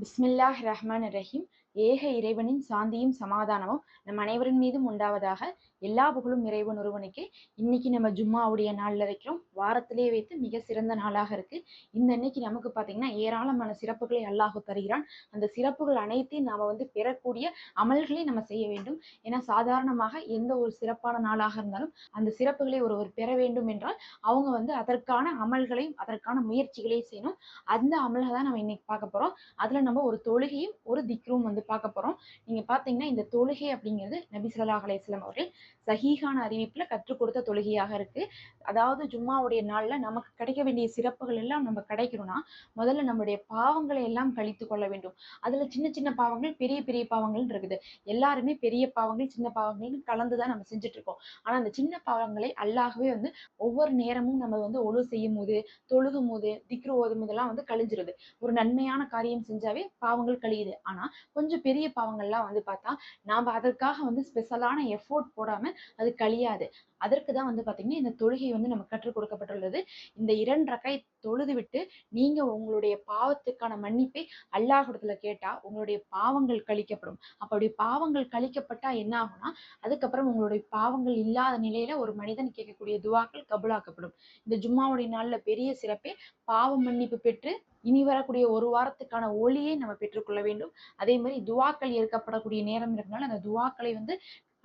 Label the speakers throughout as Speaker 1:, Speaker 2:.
Speaker 1: பிஸ்மில்லாஹ் ரஹ்மான் ரஹீம். ஏக இறைவனின் சாந்தியும் சமாதானமும் நம் அனைவரின் மீதும் உண்டாவதாக எல்லா புகழும் இறைவன் ஒருவனுக்கு. இன்னைக்கு நம்ம ஜும்மாவுடைய நாளில் வைக்கிறோம். வாரத்திலே வைத்து மிக சிறந்த நாளாக இருக்கு. இந்த அன்னைக்கு நமக்கு பார்த்தீங்கன்னா ஏராளமான சிறப்புகளை அல்லாஹு தருகிறான். அந்த சிறப்புகள் அனைத்தையும் நாம வந்து பெறக்கூடிய அமல்களை நம்ம செய்ய வேண்டும். ஏன்னா சாதாரணமாக எந்த ஒரு சிறப்பான நாளாக இருந்தாலும் அந்த சிறப்புகளை ஒருவர் பெற வேண்டும் என்றால் அவங்க வந்து அதற்கான அமல்களையும் அதற்கான முயற்சிகளையும் செய்யணும். அந்த அமல்களை தான் நம்ம இன்னைக்கு பார்க்க போறோம். அதுல நம்ம ஒரு தொழுகையும் ஒரு திக்ரும் வந்து பார்க்க போகிறோம் நீங்கள் பார்த்தீங்கன்னா இந்த தொழுகை அப்படிங்கிறது நபி ஸல்லல்லாஹு அவர்கள் சஹீகான அறிவிப்பில் கற்றுக் கொடுத்த தொழுகையாக இருக்கு. அதாவது ஜும்மாவுடைய நாளில் நமக்கு கிடைக்க வேண்டிய சிறப்புகள் எல்லாம் நம்ம கிடைக்கணும்னா முதல்ல நம்முடைய பாவங்களை எல்லாம் கழித்து கொள்ள வேண்டும். அதில் சின்ன சின்ன பாவங்கள் பெரிய பெரிய பாவங்கள் இருக்குது. எல்லாருமே பெரிய பாவங்கள் சின்ன பாவங்கள்னு கலந்து தான் நம்ம செஞ்சுட்டு இருக்கோம் ஆனால் அந்த சின்ன பாவங்களை அல்லாகவே வந்து ஒவ்வொரு நேரமும் நம்ம வந்து ஒழு செய்யும் போது தொழுகும் போது திக்ரு ஓதும் போதெல்லாம் வந்து கழிஞ்சிருது. ஒரு நன்மையான காரியம் செஞ்சாவே பாவங்கள் கழியுது. ஆனால் கொஞ்சம் கொஞ்சம் பெரிய பாவங்கள்லாம் வந்து பார்த்தா நாம் அதற்காக வந்து ஸ்பெஷலான எஃபோர்ட் போடாமல் அது கழியாது. அதற்கு தான் வந்து பார்த்திங்கன்னா இந்த தொழுகை வந்து நமக்கு கற்றுக் கொடுக்கப்பட்டுள்ளது. இந்த இரண்டு ரக்கை தொழுது விட்டு நீங்க உங்களுடைய பாவத்துக்கான மன்னிப்பை அல்லாஹிடத்துல கேட்டா உங்களுடைய பாவங்கள் கழிக்கப்படும். அப்படி பாவங்கள் கழிக்கப்பட்டா என்ன ஆகும்னா அதுக்கப்புறம் உங்களுடைய பாவங்கள் இல்லாத நிலையில ஒரு மனிதன் கேட்கக்கூடிய துவாக்கள் கபுலாக்கப்படும். இந்த ஜும்மாவுடைய நாள்ல பெரிய சிறப்பே பாவ மன்னிப்பு பெற்று இனி வரக்கூடிய ஒரு வாரத்துக்கான ஒளியை நம்ம பெற்றுக்கொள்ள வேண்டும். அதே மாதிரி துவாக்கள் ஏற்கப்படக்கூடிய நேரம் இருக்கனால அந்த துவாக்களை வந்து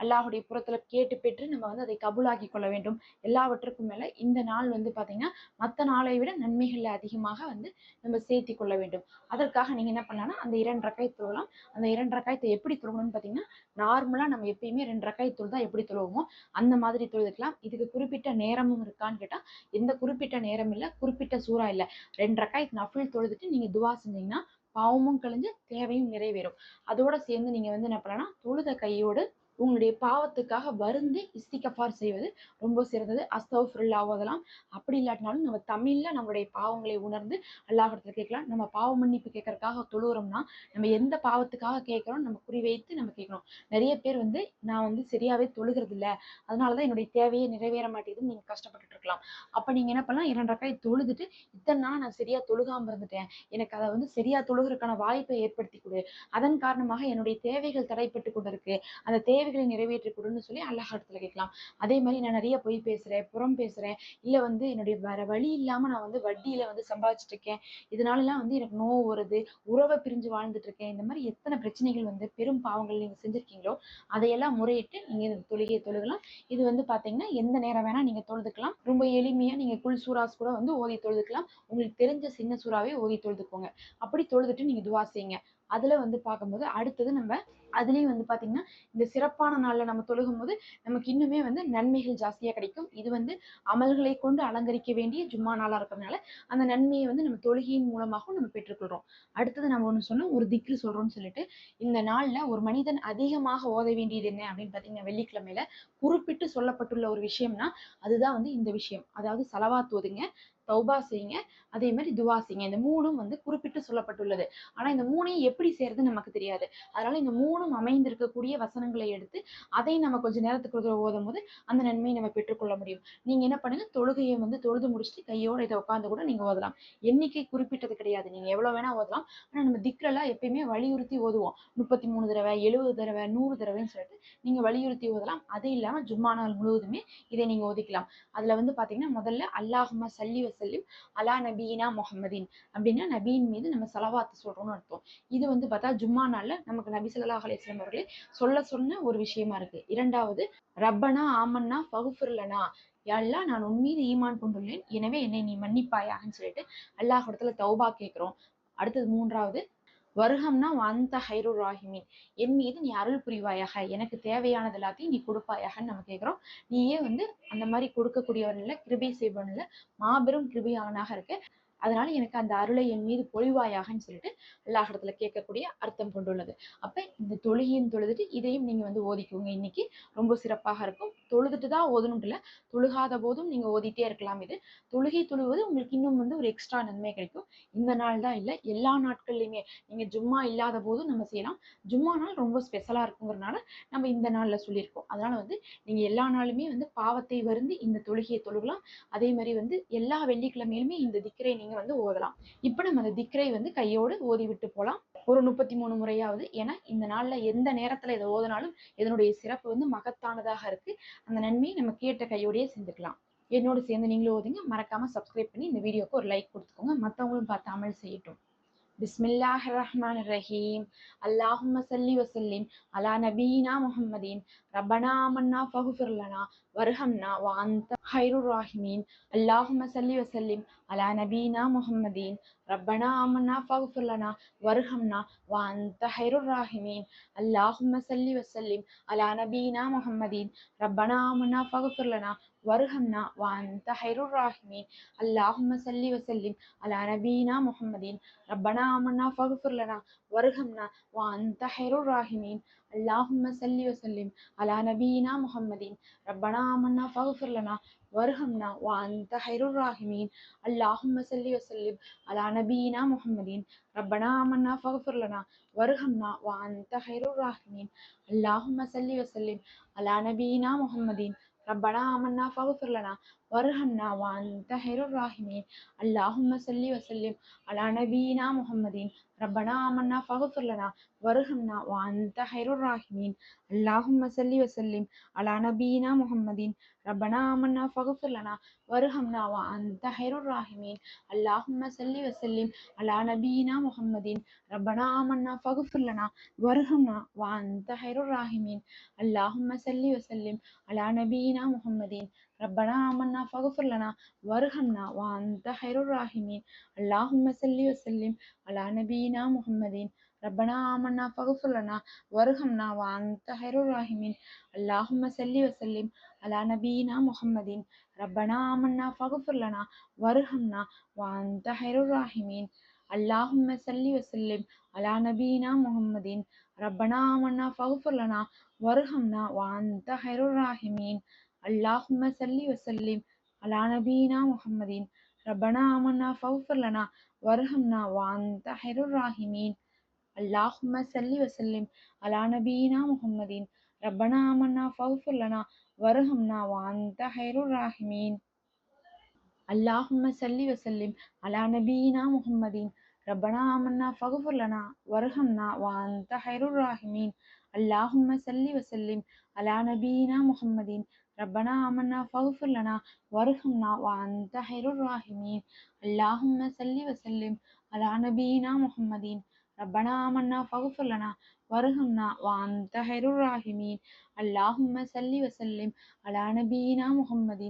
Speaker 1: அல்லாஹுடைய புறத்துல கேட்டு பெற்று நம்ம வந்து அதை கபூலாக்கி கொள்ள வேண்டும். எல்லாவற்றுக்கும் மேல இந்த நாள் வந்து பாத்தீங்கன்னா மற்ற நாளை விட நன்மைகள்ல அதிகமாக வந்து நம்ம சேர்த்தி கொள்ள வேண்டும். அதற்காக நீங்க என்ன பண்ணலாம்னா அந்த இரண்டு ரக்காய் தொழலாம். அந்த இரண்டு ரக்காயத்தை எப்படி தொழணும்னு பாத்தீங்கன்னா நார்மலா நம்ம எப்பயுமே ரெண்டு ரக்காய் தொழுதா எப்படி தொழுவோமோ அந்த மாதிரி தொழுதுக்கலாம். இதுக்கு குறிப்பிட்ட நேரமும் இருக்கான்னு கேட்டா எந்த குறிப்பிட்ட நேரம் இல்ல குறிப்பிட்ட சூறா இல்ல. ரெண்டு ரக்காய் நஃபில் தொழுதுட்டு நீங்க துவா செஞ்சீங்கன்னா பாவமும் கழிஞ்சு தேவையும் நிறைவேறும். அதோட சேர்ந்து நீங்க வந்து என்ன பண்ணலாம் தொழுத கையோடு உங்களுடைய பாவத்துக்காக வருந்தி இஸ்திகஃபார் செய்வது ரொம்ப சிறந்தது. அஸ்தஃபுல்லா ஓதலாம். அப்படி இல்லாட்டினாலும் நம்ம தமிழ்ல நம்மளுடைய பாவங்களை உணர்ந்து அல்லாஹிடத்துல கேட்கலாம். நம்ம பாவ மன்னிப்பு கேட்கறதுக்காக தொழுகிறோம்னா நம்ம எந்த பாவத்துக்காக கேட்கிறோம் நம்ம குறிவைத்து நம்ம கேட்கணும் நிறைய பேர் வந்து நான் வந்து சரியாவே தொழுகிறது அதனால அதனாலதான் என்னுடைய தேவையை நிறைவேற மாட்டேங்குதுன்னு நீங்க கஷ்டப்பட்டுட்டு இருக்கலாம். அப்ப நீங்க என்ன பண்ணலாம்? இரண்டு ரக்காய் தொழுதுட்டு இத்தனை நாள் நான் சரியா தொழுகாம இருந்துட்டேன். எனக்கு அதை வந்து சரியா தொழுகிறதுக்கான வாய்ப்பை ஏற்படுத்தி கொடு. அதன் காரணமாக என்னுடைய தேவைகள் தடைப்பட்டு கொண்டிருக்கு. அந்த தேவை தேவைகளை நிறைவேற்றி கொடுன்னு சொல்லி அல்லாஹாடத்துல கேட்கலாம். அதே மாதிரி நான் நிறைய பொய் பேசுறேன் புறம் பேசுறேன். இல்ல வந்து என்னுடைய வேற வழி இல்லாம நான் வந்து வட்டியில வந்து சம்பாதிச்சுட்டு இருக்கேன் இதனால எல்லாம் வந்து எனக்கு நோவு வருது உறவை பிரிஞ்சு வாழ்ந்துட்டு இருக்கேன் இந்த மாதிரி எத்தனை பிரச்சனைகள் வந்து பெரும் பாவங்கள் நீங்க செஞ்சிருக்கீங்களோ அதையெல்லாம் முறையிட்டு நீங்க தொழுகையை தொழுகலாம். இது வந்து பாத்தீங்கன்னா எந்த நேரம் வேணா நீங்க தொழுதுக்கலாம். ரொம்ப எளிமையா நீங்க குல் சூராஸ் கூட வந்து ஓதி தொழுதுக்கலாம். உங்களுக்கு தெரிஞ்ச சின்ன சூறாவே ஓதி தொழுதுக்கோங்க. அப்படி தொழுதுட்டு நீங்க துவா செய்யுங்க. அதுல வந்து பார்க்கும்போது அடுத்தது நம்ம அதுலயும் வந்து பாத்தீங்கன்னா இந்த சிறப்பான நாள்ல நம்ம தொழுகும் போது நமக்கு இன்னுமே வந்து நன்மைகள் ஜாஸ்தியா கிடைக்கும். இது வந்து அமல்களை கொண்டு அலங்கரிக்க வேண்டிய ஜும்மா நாளா இருக்கிறதுனால அந்த நன்மையை வந்து நம்ம தொழுகையின் மூலமாகவும் நம்ம பெற்றுக்கொள்றோம். அடுத்தது நம்ம ஒண்ணு சொன்னோம் ஒரு திக்ரு சொல்றோம்னு சொல்லிட்டு இந்த நாள்ல ஒரு மனிதன் அதிகமாக ஓத வேண்டியது என்ன அப்படின்னு பாத்தீங்கன்னா வெள்ளிக்கிழமையில குறிப்பிட்டு சொல்லப்பட்டுள்ள ஒரு விஷயம்னா அதுதான் வந்து இந்த விஷயம். அதாவது செலவா தோதுங்க தௌபா செய்யுங்க. அதே மாதிரி துவா செய்யுங்க. இந்த மூணும் வந்து குறிப்பிட்டு சொல்லப்பட்டுள்ளது. ஆனா இந்த மூணையும் எப்படி செய்யறது நமக்கு தெரியாது. அதனால இந்த மூணும் அமைந்திருக்கக்கூடிய வசனங்களை எடுத்து அதை நம்ம கொஞ்ச நேரத்துக்கு ஒரு ஓதும் போது அந்த நன்மையை நம்ம பெற்றுக்கொள்ள முடியும். நீங்க என்ன பண்ணுங்க? தொழுகையை வந்து தொழுது முடிச்சுட்டு கையோட இதை உட்காந்து கூட நீங்க ஓதலாம். எண்ணிக்கை குறிப்பிட்டது கிடையாது. நீங்க எவ்வளவு வேணா ஓதலாம். ஆனா நம்ம திக்ரெல்லாம் எப்பயுமே வலியுறுத்தி ஓதுவோம். முப்பத்தி மூணு தடவை எழுபது தடவை நூறு தடவைன்னு சொல்லிட்டு நீங்க வலியுறுத்தி ஓதலாம். அது இல்லாம ஜும்மா நாள் முழுவதுமே இதை நீங்க ஓதிக்கலாம். அதுல வந்து பாத்தீங்கன்னா முதல்ல அல்லாஹுமா சல்லி வசல்லிம் அலா நபீனா முகமதின் அப்படின்னா நபீன் மீது நம்ம செலவாத்து சொல்றோம்னு அர்த்தம். இது வந்து பார்த்தா ஜும்மா நாள்ல நமக்கு நபி ஸல்லல்லாஹு அலிஸ்லாம் அவர்களே சொல்ல சொன்ன ஒரு விஷயமா இருக்கு. இரண்டாவது ரப்பனா ஆமன்னா பகுஃபுர்லனா எல்லாம் நான் உன் மீது ஈமான் கொண்டுள்ளேன். எனவே என்னை நீ மன்னிப்பாயான்னு சொல்லிட்டு அல்லாஹ் இடத்துல தௌபா கேட்கிறோம். அடுத்தது மூன்றாவது வருகம்னா வந்த ஹைரு ராஹிமின். என் மீது நீ அருள் புரிவாயாக. எனக்கு தேவையானது எல்லாத்தையும் நீ கொடுப்பாயாகன்னு நம்ம கேட்குறோம் நீயே வந்து அந்த மாதிரி கொடுக்கக்கூடியவன் இல்லை கிருபை செய்வன் இல்லை மாபெரும் கிருபையாவனாக இருக்க அதனால எனக்கு அந்த அருளை என் மீது பொழிவாயாகன்னு சொல்லிட்டு அல்லாஹிடத்துல கேட்கக்கூடிய அர்த்தம் கொண்டுள்ளது. அப்ப இந்த தொழுகையும் தொழுதுட்டு இதையும் நீங்க வந்து ஓதிக்குங்க. இன்னைக்கு ரொம்ப சிறப்பாக இருக்கும். தொழுதுட்டு தான் ஓதணும் இல்ல தொழுகாத போதும் நீங்க ஓதிட்டே இருக்கலாம். இது தொழுகை தொழுவது உங்களுக்கு இன்னும் வந்து ஒரு எக்ஸ்ட்ரா நன்மை கிடைக்கும். இந்த நாள் தான் இல்லை எல்லா நாட்கள்லையுமே நீங்க ஜும்மா இல்லாத போதும் நம்ம செய்யலாம். ஜும்மா நாள் ரொம்ப ஸ்பெஷலா இருக்குங்கிறனால நம்ம இந்த நாள்ல சொல்லியிருக்கோம். அதனால வந்து நீங்க எல்லா நாளுமே வந்து பாவத்தை வருந்து இந்த தொழுகையை தொழுகலாம். அதே மாதிரி வந்து எல்லா வெள்ளிக்கிழமையிலுமே இந்த திக்கரை நீங்க நீங்க வந்து ஓதலாம். இப்ப நம்ம அந்த திக்ரை வந்து கையோடு ஓதி விட்டு போலாம். ஒரு முப்பத்தி மூணு முறையாவது ஏன்னா இந்த நாள்ல எந்த நேரத்துல இதை ஓதினாலும் இதனுடைய சிறப்பு வந்து மகத்தானதாக இருக்கு. அந்த நன்மையை நம்ம கேட்ட கையோடயே செஞ்சுக்கலாம். என்னோட சேர்ந்து நீங்களும் ஓதுங்க. மறக்காம சப்ஸ்கிரைப் பண்ணி இந்த வீடியோக்கு ஒரு லைக் கொடுத்துக்கோங்க. மற்றவங்களும் பார்த்து அமல் செய்யட்டும். بسم الله الرحمن الرحيم اللهم صل وسلم على نبينا محمد ربنا آمنا فاغفر لنا وارحمنا وأنت خير الراحمين اللهم صل وسلم على نبينا محمد ربنا آمنا فاغفر لنا وارحمنا وأنت خير الراحمين اللهم صل وسلم على نبينا محمد ربنا آمنا فاغفر لنا وارحمنا وأنت خير الراحمين. اللهم صل وسلم على نبينا محمد ربنا آمنا فاغفر لنا وارحمنا وأنت خير الراحمين. اللهم صل وسلم على نبينا محمد ربنا آمنا فاغفر لنا وارحمنا وأنت خير الراحمين. اللهم صل وسلم على نبينا محمد ربنا آمنا فاغفر لنا وارحمنا وأنت خير الراحمين. اللهم صل وسلم على نبينا محمد ربنا آمنا فاغفر لنا وارحمنا وأنت خير الراحمين اللهم صل وسلم على نبينا محمد ربنا آمنا فاغفر لنا وارحمنا وأنت خير الراحمين اللهم صل وسلم على نبينا محمد ربنا آمنا فاغفر لنا وارحمنا وأنت خير الراحمين اللهم صل وسلم على نبينا محمد ربنا آمنا فاغفر لنا وارحمنا وأنت خير الراحمين اللهم صل وسلم على نبينا محمد ربنا آمنا فاغفر لنا وارحمنا وأنت خير الراحمين اللهم صل وسلم على نبينا محمد ربنا آمنا فاغفر لنا وارحمنا وأنت خير الراحمين اللهم صل وسلم على نبينا محمد ربنا آمنا فاغفر لنا وارحمنا وأنت خير الراحمين اللهم صل وسلم على نبينا محمد ربنا آمنا فاغفر لنا وارحمنا وأنت خير الراحمين اللهم صل وسلم على نبينا محمد. ربنا آمنا فاغفر لنا وارحمنا وأنت خير الراحمين. اللهم صل وسلم على نبينا محمد. ربنا آمنا فاغفر لنا وارحمنا وأنت خير الراحمين. اللهم صل وسلم على نبينا محمد. ربنا آمنا فاغفر لنا وارحمنا وأنت خير الراحمين. اللهم صل وسلم على نبينا محمد. ربنا آمنا فاغفر لنا وارحمنا وأنت خير الراحمين اللهم صل وسلم على نبينا محمد ربنا آمنا فاغفر لنا وارحمنا وأنت خير الراحمين اللهم صل وسلم على نبينا محمد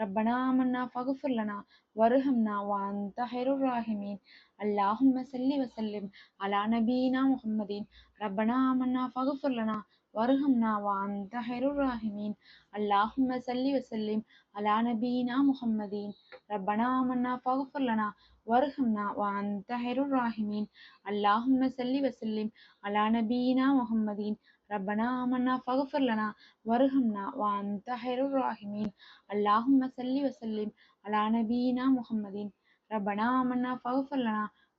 Speaker 1: ربنا آمنا فاغفر لنا وارحمنا وأنت خير الراحمين اللهم صل وسلم على نبينا محمد ربنا آمنا فاغفر لنا வர்ஹம்னா வாந்த ஹெருராஹிமீன் அல்லாஹும் சல்லி வசல்லிம் அலா நபீனா முஹம்மதீன் ரப்பனா ஆமன்னா ஃபகுஃபர் லனா வர்ஹம்னா வாந்த ஹெருராஹிமீன் அல்லாஹும் சல்லி வசல்லிம் அலா நபீனா முஹம்மதீன் ரப்பனா ஆமன்னா ஃபகுஃபர் லனா வர்ஹம்னா வாந்த ஹெருராஹிமீன் அல்லாஹும் சல்லி வசல்லிம் அலா நபீனா முஹம்மதீன் ரப்பனா ஆமன்னா ஃபகுஃபர்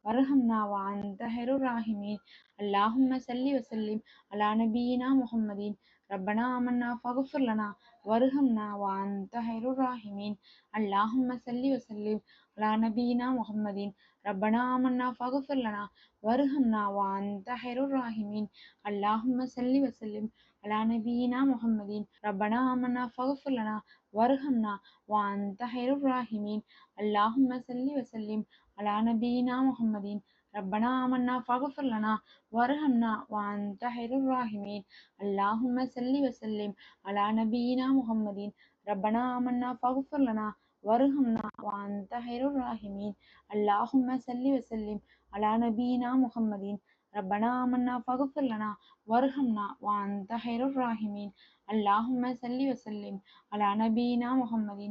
Speaker 1: وارحمنا وأنت خير الراحمين اللهم صل وسلم على نبينا محمد ربنا آمنا فاغفر لنا وارحمنا وأنت خير الراحمين اللهم صل وسلم على نبينا محمد ربنا آمنا فاغفر لنا وارحمنا وأنت خير الراحمين اللهم صل وسلم على نبينا محمد ربنا آمنا فاغفر لنا وارحمنا وأنت خير الراحمين اللهم صل وسلم على نبينا محمد ربنا آمنا فاغفر لنا وارحمنا وأنت خير الراحمين اللهم صل وسلم على نبينا محمد ربنا آمنا فاغفر لنا وارحمنا وأنت خير الراحمين اللهم صل وسلم على نبينا محمد ربنا آمنا فاغفر لنا وارحمنا وأنت خير الراحمين اللهم صل وسلم على نبينا محمد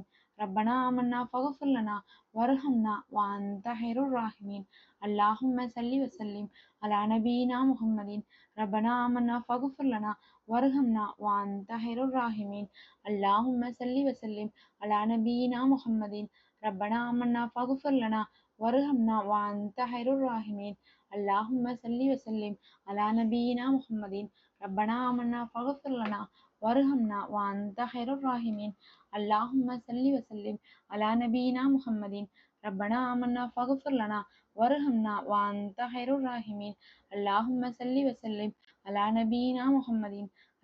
Speaker 1: ربنا آمنا فاغفر لنا وارحمنا وأنت خير الراحمين اللهم صل وسلم على نبينا محمد ربنا آمنا فاغفر لنا وارحمنا وأنت خير الراحمين اللهم صل وسلم على نبينا محمد ربنا آمنا فاغفر لنا وارحمنا وأنت خير الراحمين اللهم صل وسلم على نبينا محمد. ربنا آمنا فاغفر لنا وارحمنا وأنت خير الراحمين. اللهم صل وسلم على نبينا محمد. ربنا آمنا فاغفر لنا وارحمنا وأنت خير الراحمين. اللهم صل وسلم على نبينا محمد.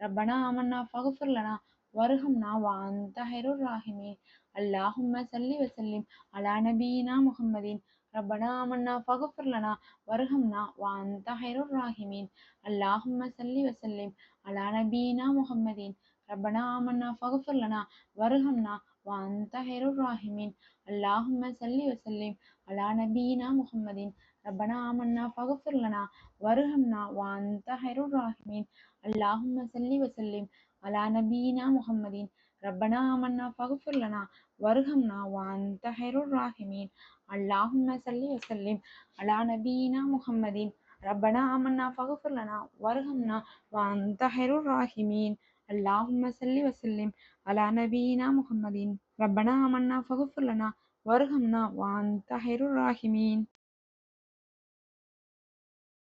Speaker 1: ربنا آمنا فاغفر لنا وارحمنا وأنت خير الراحمين. اللهم صل وسلم على نبينا محمد. ரப்பனா மன்னா ஃபகுஃபர்லனா வருகம்னா வாந்த ஹைருர் ராஹிமீன் அல்லாஹும்ம சல்லி வசல்லிம் அலா நபீனா முஹம்மதீன். ரப்பனா ஆமன்னா ஃபகுஃபர்லனா வருகம்னா வாந்த ஹைருர் ராஹிமீன் அல்லாஹும்ம சல்லி வசல்லிம் அலா நபீனா முஹம்மதீன். ரப்பனா ஆமன்னா ஃபகுஃபர்லனா வருகம்னா வாந்த ஹைருர் ராஹிமீன் அல்லாஹும்ம சல்லி வசல்லிம் அலா நபீனா முஹம்மதீன். ரப்பனா ஆமன்னா ஃபகுஃபர்லனா வருகம்னா வாந்த ஹைருர் ராஹிமீன் அல்லாஹும்ம சல்லி வசல்லிம் அலா நபீனா முஹம்மதின் ரப்பனா ஆமன்னா ஃபகுஃபர் லனா வருகம்னா வாந்த ஹைருர் ராஹிமீன் அல்லாஹும்ம சல்லி வசல்லிம் அலா நபீனா முஹம்மதின் ரப்பனா ஆமன்னா ஃபகுஃபர் லனா வருகம்னா வாந்த ஹைருர் ராஹிமீன்